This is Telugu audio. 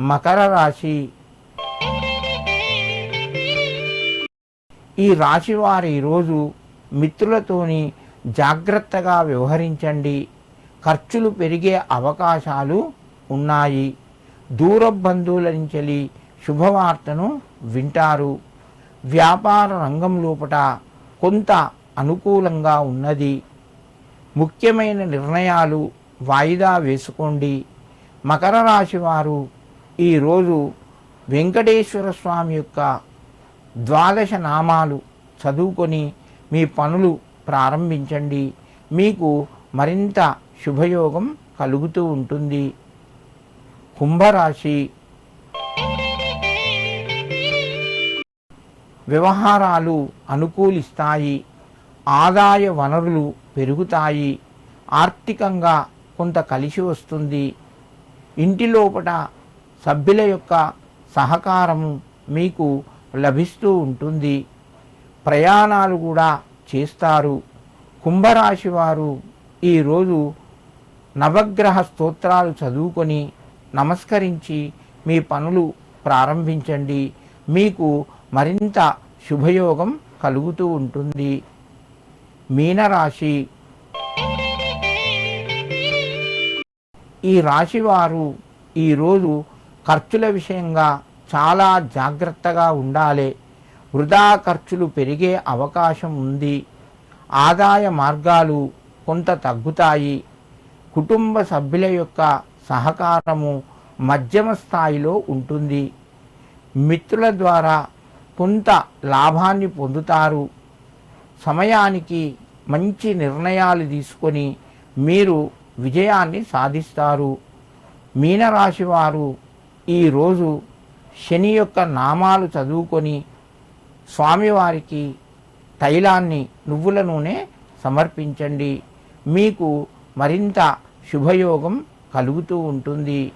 మకర రాశి. ఈ రాశి వారు ఈరోజు మిత్రులతోని జాగ్రత్తగా వ్యవహరించండి. ఖర్చులు పెరిగే అవకాశాలు ఉన్నాయి. దూర బంధువుల నుంచి శుభవార్తను వింటారు. వ్యాపార రంగం లోపట కొంత అనుకూలంగా ఉన్నది. ముఖ్యమైన నిర్ణయాలు వాయిదా వేసుకోండి. మకర రాశి వారు ఈరోజు వెంకటేశ్వర స్వామి యొక్క ద్వాదశ నామాలు చదువుకొని మీ పనులు ప్రారంభించండి. మీకు మరింత శుభయోగం కలుగుతూ ఉంటుంది. కుంభరాశి వ్యవహారాలు అనుకూలిస్తాయి. ఆదాయ వనరులు పెరుగుతాయి. ఆర్థికంగా కొంత కలిసి వస్తుంది. ఇంటి లోపల సభ్యుల యొక్క సహకారము మీకు లభిస్తూ ఉంటుంది. ప్రయాణాలు కూడా చేస్తారు. కుంభరాశి వారు ఈరోజు నవగ్రహ స్తోత్రాలు చదువుకొని నమస్కరించి మీ పనులు ప్రారంభించండి. మీకు మరింత శుభయోగం కలుగుతూ ఉంటుంది. మీనరాశి ఈ రాశివారు ఈరోజు ఖర్చుల విషయంగా చాలా జాగ్రత్తగా ఉండాలి. వృధా ఖర్చులు పెరిగే అవకాశం ఉంది. ఆదాయ మార్గాలు కొంత తగ్గుతాయి. కుటుంబ సభ్యుల యొక్క సహకారము మధ్యమ స్థాయిలో ఉంటుంది. మిత్రుల ద్వారా కొంత లాభాన్ని పొందుతారు. సమయానికి మంచి నిర్ణయాలు తీసుకొని మీరు విజయాన్ని సాధిస్తారు. మీనరాశి వారు ఈరోజు శని యొక్క నామాలు చదువుకొని స్వామివారికి తైలాన్ని నువ్వుల నూనె సమర్పించండి. మీకు మరింత శుభయోగం కలుగుతూ ఉంటుంది.